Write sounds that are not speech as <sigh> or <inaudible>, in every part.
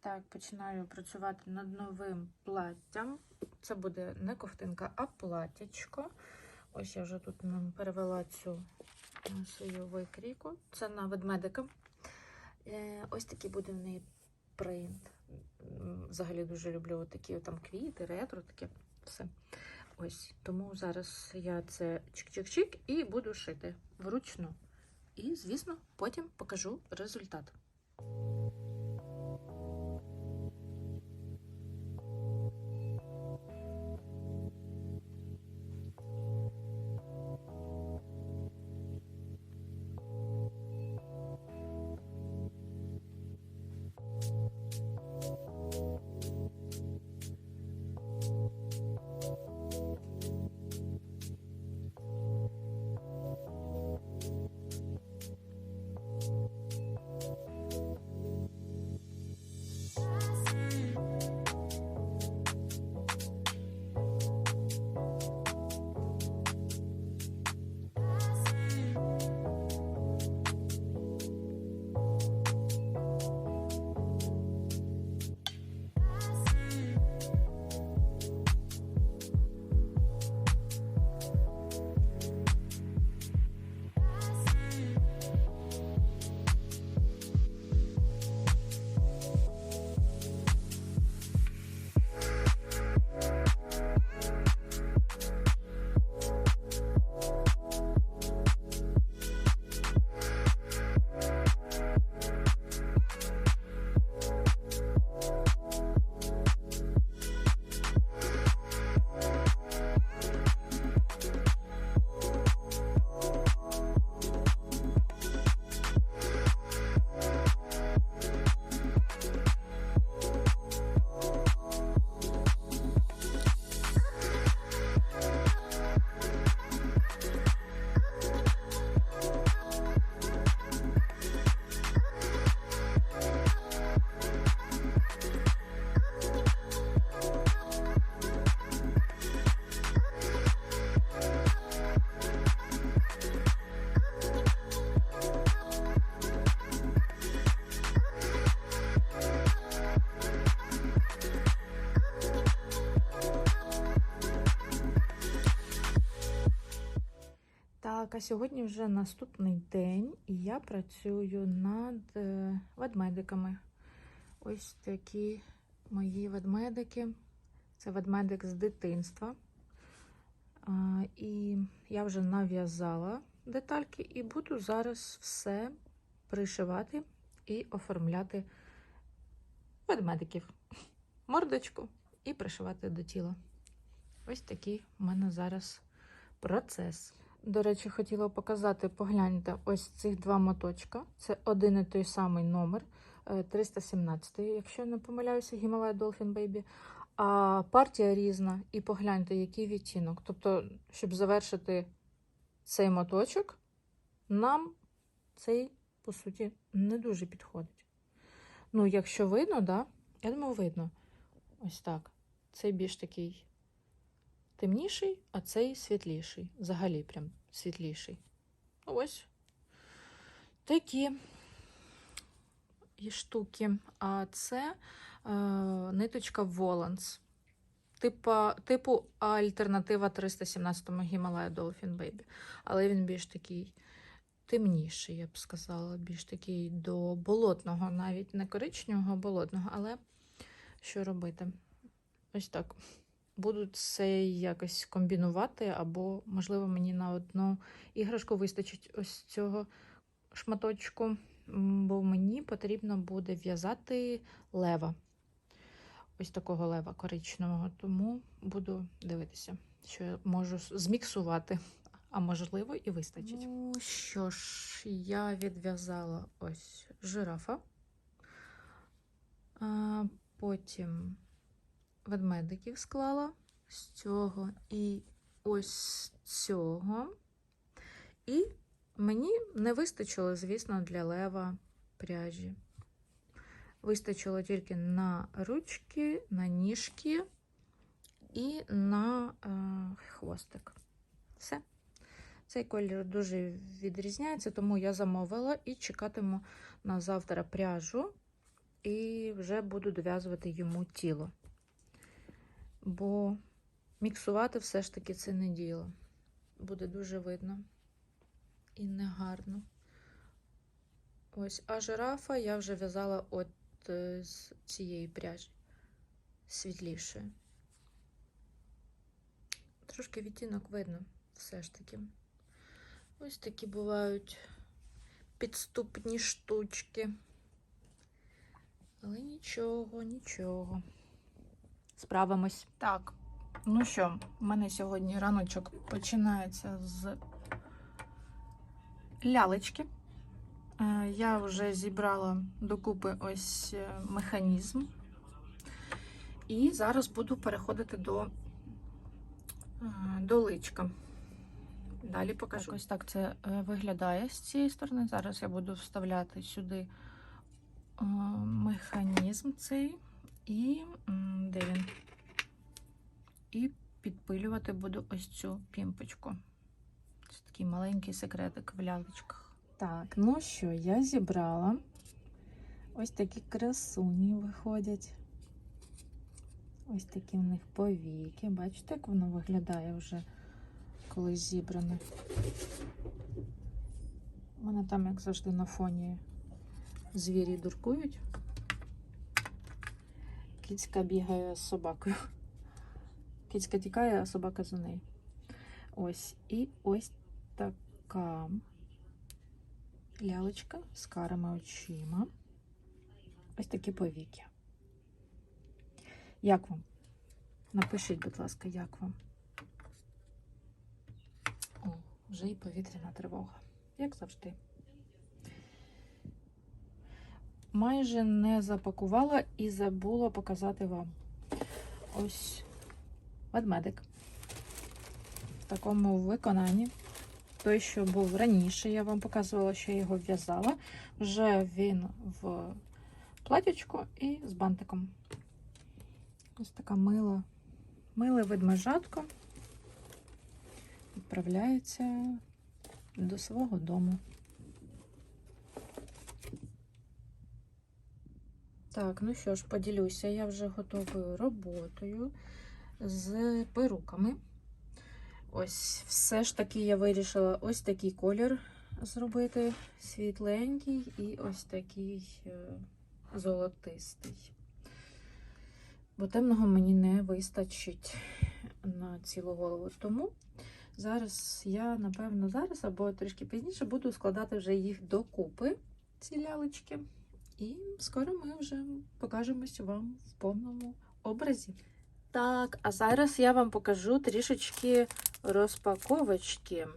Так, починаю працювати над новим платтям. Це буде не ковтинка, а платтячко. Ось я вже тут нам перевела цю свою викрійку. Це на ведмедика. Е, Ось такий буде в неї принт. Взагалі дуже люблю такі там квіти, ретро, таке все. Ось тому зараз я це чик-чик-чик і буду шити вручну. І, звісно, потім покажу результат. Сьогодні вже наступний день, і я працюю над е, ведмедиками. Ось такі мої ведмедики. Це ведмедик з дитинства. І я вже нав'язала детальки і буду зараз все пришивати і оформляти ведмедиків, мордочку і пришивати до тіла. Ось такий у мене зараз процес. До речі, хотіла показати, погляньте, ось цих два моточка. Це один і той самий номер, е, 317, якщо не помиляюся, Himalaya Dolphin Baby. А партія різна, і погляньте, який відтінок. Тобто, щоб завершити цей моточок, нам цей, по суті, не дуже підходить. Ну, якщо видно, да? я думаю, видно. Ось так. Цей більш такий темніший, а цей світліший. Взагалі прям світліший. Ось такі штуки. А це е, ниточка Воланс. Типа, типу альтернатива 317-му Himalaya Dolphin Baby. Але він більш такий темніший, я б сказала, більш такий до болотного, навіть не коричневого, а болотного. Але що робити? Ось так буду це якось комбінувати, або, можливо, мені на одну іграшку вистачить ось цього шматочку, бо мені потрібно буде в'язати лева. Ось такого лева коричневого. Тому буду дивитися, що я можу зміксувати, а можливо, і вистачить. Ну що ж, я відв'язала ось жирафа. А, потім ведмедиків склала з цього і ось цього. І мені не вистачило, звісно, для лева пряжі. Вистачило тільки на ручки, на ніжки і на е, хвостик. Все. Цей колір дуже відрізняється, тому я замовила і чекатиму на завтра пряжу і вже буду дов'язувати йому тіло. Бо міксувати все ж таки це не діло. Буде дуже видно і негарно. Ось, а жирафа я вже в'язала от е, з цієї пряжі світлішої. Трошки відтінок видно, все ж таки. Ось такі бувають підступні штучки. Але нічого, нічого. Справимось. Так, ну що, в мене сьогодні раночок починається з лялечки. Е, Я вже зібрала докупи ось е, механізм. І зараз буду переходити до, е, до личка. Далі покажу. Так, ось так це виглядає з цієї сторони. Зараз я буду вставляти сюди механізм цей і де він? І підпилювати буду ось цю пімпочку. Це такий маленький секретик в лялечках. Так, ну що, я зібрала. Ось такі красуні виходять. Ось такі в них повіки. Бачите, як воно виглядає вже коли зібране. У мене там, як завжди, на фоні звірі дуркують. Кіцька бігає з собакою. Кіцька тікає, а собака за нею. Ось. І ось така лялечка з карими очима. Ось такі повіки. Як вам? Напишіть, будь ласка, як вам? О, вже і повітряна тривога, як завжди. Майже не запакувала і забула показати вам. Ось ведмедик. В такому виконанні. Той, що був раніше, я вам показувала, що я його в'язала. Вже він в платячку і з бантиком. Ось така мила, миле ведмежатко відправляється до свого дому. Так, ну що ж, поділюся, я вже готовою роботою з перуками. Ось, все ж таки я вирішила ось такий колір зробити світленький і ось такий е, золотистий. Бо темного мені не вистачить на цілу голову. Тому зараз я, напевно, зараз або трішки пізніше буду складати вже їх докупи, ці лялечки. І скоро ми вже покажемось вам в повному образі. Так, а зараз я вам покажу трішечки розпаковочки.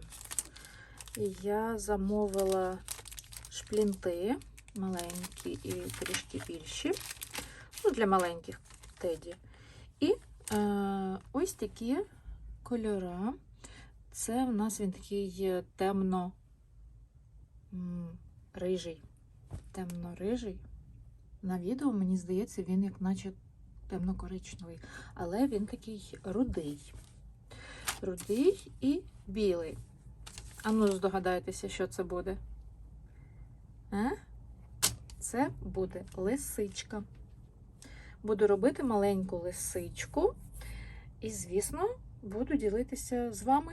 Я замовила шплінти маленькі і трішки більші. Ну, для маленьких теді. І е, ось такі кольора. Це в нас він такий темно м, рижий. Темно-рижий. На відео, мені здається, він як наче темно-коричневий. Але він такий рудий. Рудий і білий. А ну здогадайтеся, що це буде? А? Це буде лисичка. Буду робити маленьку лисичку. І, звісно, буду ділитися з вами.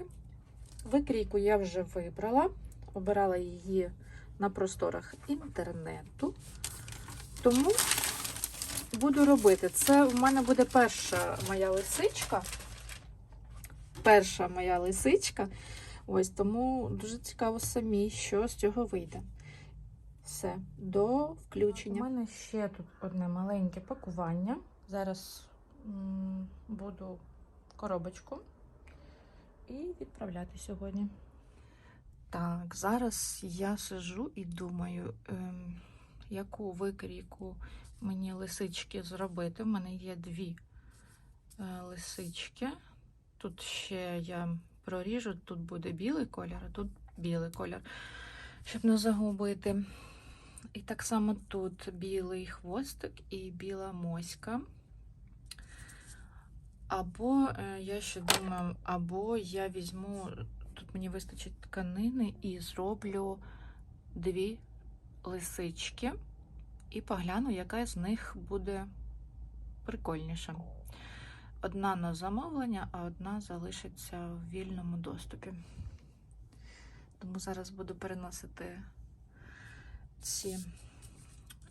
Викрійку я вже вибрала, обирала її на просторах інтернету. Тому буду робити. Це в мене буде перша моя лисичка. Перша моя лисичка. Ось тому дуже цікаво самі, що з цього вийде. Все, до включення. У мене ще тут одне маленьке пакування. Зараз буду коробочку і відправляти сьогодні. Так, зараз я сижу і думаю, ем, яку викрійку мені лисички зробити. У мене є дві е, лисички. Тут ще я проріжу, тут буде білий колір, а тут білий колір, щоб не загубити. І так само тут білий хвостик і біла моська. Або е, я ще думаю, або я візьму тут мені вистачить тканини і зроблю дві лисички і погляну, яка з них буде прикольніша. Одна на замовлення, а одна залишиться в вільному доступі. Тому зараз буду переносити ці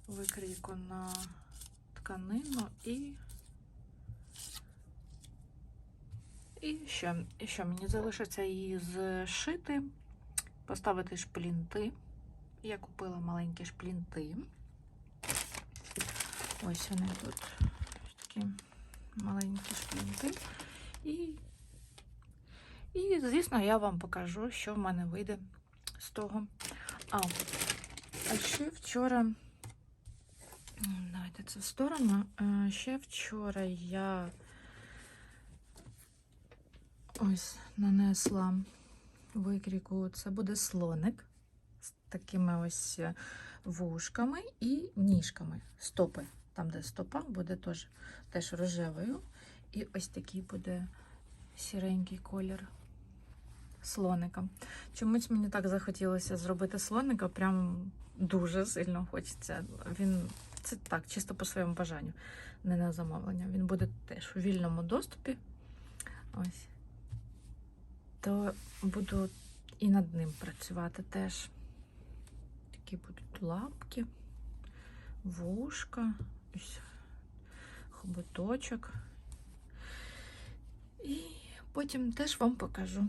викрійку на тканину і. І що? І що? Мені залишиться її зшити, поставити шплінти. Я купила маленькі шплінти. Ось вони тут такі маленькі шплінти. І, і, звісно, я вам покажу, що в мене вийде з того. А, а ще вчора, давайте це в сторону. Е, Ще вчора я ось нанесла викріку. Це буде слоник з такими ось е, вушками і ніжками. Стопи. Там, де стопа, буде теж, теж рожевою. І ось такий буде сіренький колір слоника. Чомусь мені так захотілося зробити слоника, прям дуже сильно хочеться. Він це так, чисто по своєму бажанню, не на замовлення. Він буде теж у вільному доступі. Ось. То буду і над ним працювати теж. Такі будуть лапки, вушка, хоботочок. І потім теж вам покажу.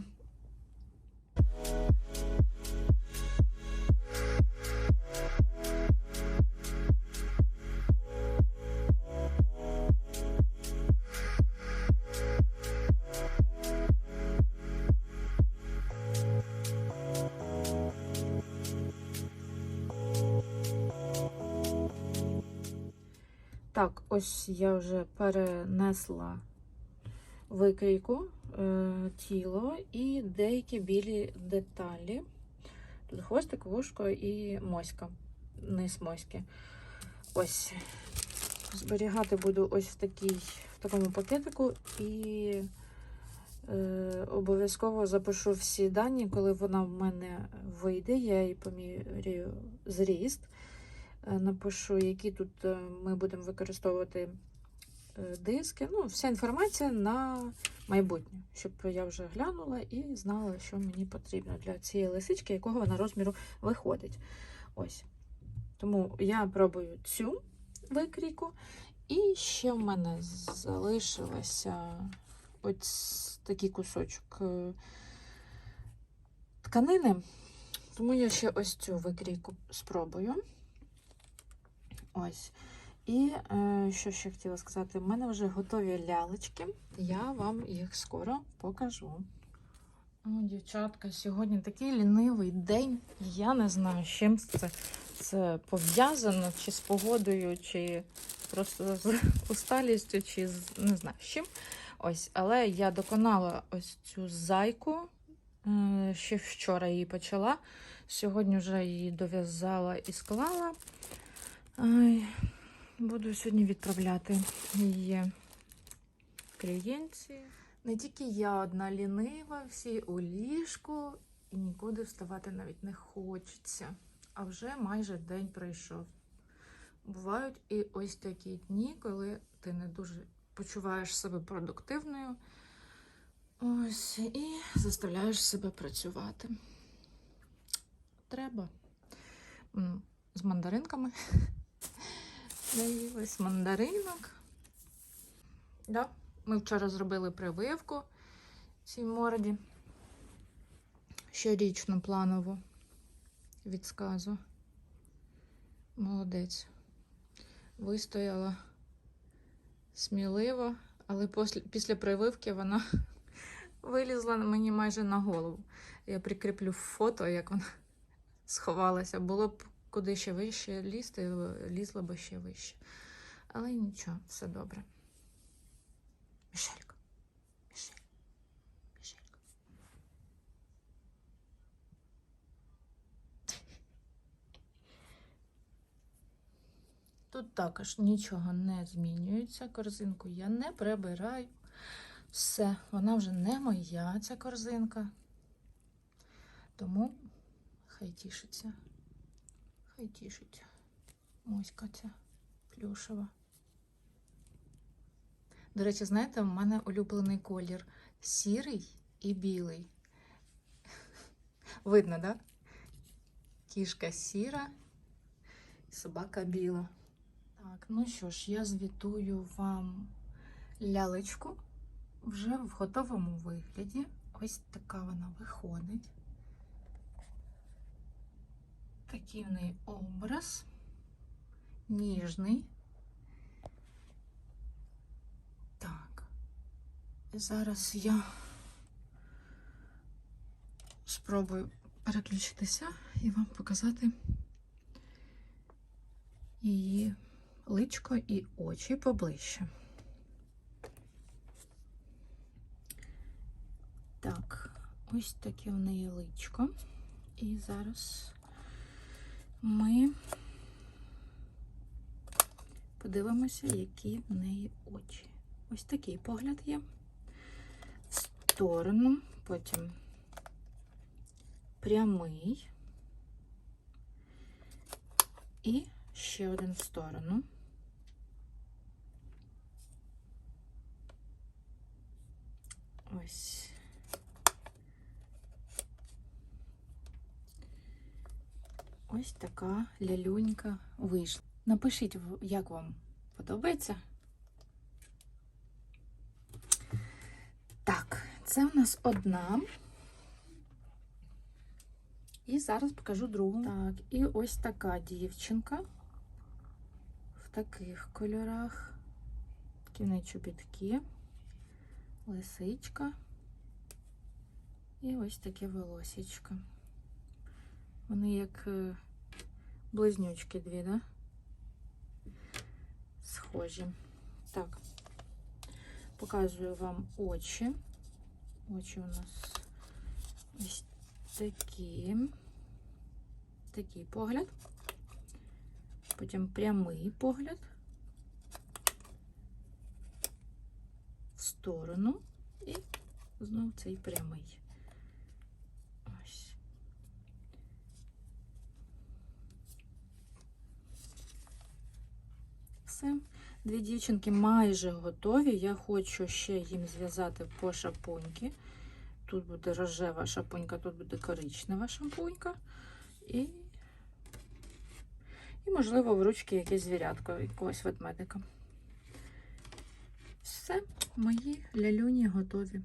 Ось я вже перенесла викрійку, е, тіло і деякі білі деталі. Тут хвостик, вушко і моська, низ моськи. Ось. Зберігати буду ось в, такій, в такому пакетику і е, обов'язково запишу всі дані, коли вона в мене вийде. Я її поміряю зріст. Е, Напишу, які тут е, ми будемо використовувати е, диски. Ну, вся інформація на майбутнє, щоб я вже глянула і знала, що мені потрібно для цієї лисички, якого вона розміру виходить. Ось. Тому я пробую цю викрійку. І ще в мене залишилося ось такий кусочок тканини. Тому я ще ось цю викрійку спробую. Ось. І е, що ще хотіла сказати, в мене вже готові лялечки. Я вам їх скоро покажу. О, дівчатка, сьогодні такий лінивий день. Я не знаю, з чим це, це пов'язано, чи з погодою, чи просто з усталістю, чи з не знаю з чим. Ось, але я доконала ось цю зайку. Ще вчора її почала. Сьогодні вже її дов'язала і склала. Буду сьогодні відправляти її клієнтці. Не тільки я одна лінива, всі у ліжку, і нікуди вставати навіть не хочеться. А вже майже день пройшов. Бувають і ось такі дні, коли ти не дуже почуваєш себе продуктивною. Ось, і заставляєш себе працювати. Треба. З мандаринками. Наїлась мандаринок. Да, ми вчора зробили прививку цій морді. Щорічну планову від сказу. Молодець. Вистояла сміливо, але після, після прививки вона <laughs> вилізла мені майже на голову. Я прикріплю фото, як вона <laughs> сховалася. Було б куди ще вище лізти, лізла б ще вище. Але нічого, все добре. Мішелька. Мішель. Мішелька. Тут також нічого не змінюється. Корзинку я не прибираю. Все, вона вже не моя, ця корзинка. Тому хай тішиться. Хай тішиться. Моська ця плюшева. До речі, знаєте, в мене улюблений колір сірий і білий. <laughs> Видно? Да? Кішка сіра, собака біла. Так, ну що ж, я звітую вам лялечку вже в готовому вигляді. Ось така вона виходить. Такий образ, ніжний. Так, зараз я спробую переключитися і вам показати її личко і очі поближче. Так, ось таке в неї личко. І зараз ми подивимося, які в неї очі. Ось такий погляд є. В сторону, потім прямий і ще один в сторону. Ось. Ось така лялюнька вийшла. Напишіть, як вам подобається. Так, це у нас одна. І зараз покажу другу. Так, і ось така дівчинка в таких кольорах. Такі в неї чобітки, лисичка. І ось таке волосічко. Вони як е, близнючки дві, да? Схожі. Так, показую вам очі. Очі у нас ось такі. Такий погляд. Потім прямий погляд. В сторону і знову цей прямий. Ось. Все. Дві дівчинки майже готові. Я хочу ще їм зв'язати по шапоньки. Тут буде рожева шапонька, тут буде коричнева шампунька. І, і можливо, в ручки якесь звірятко, якогось ведмедика. Все, мої лялюні готові.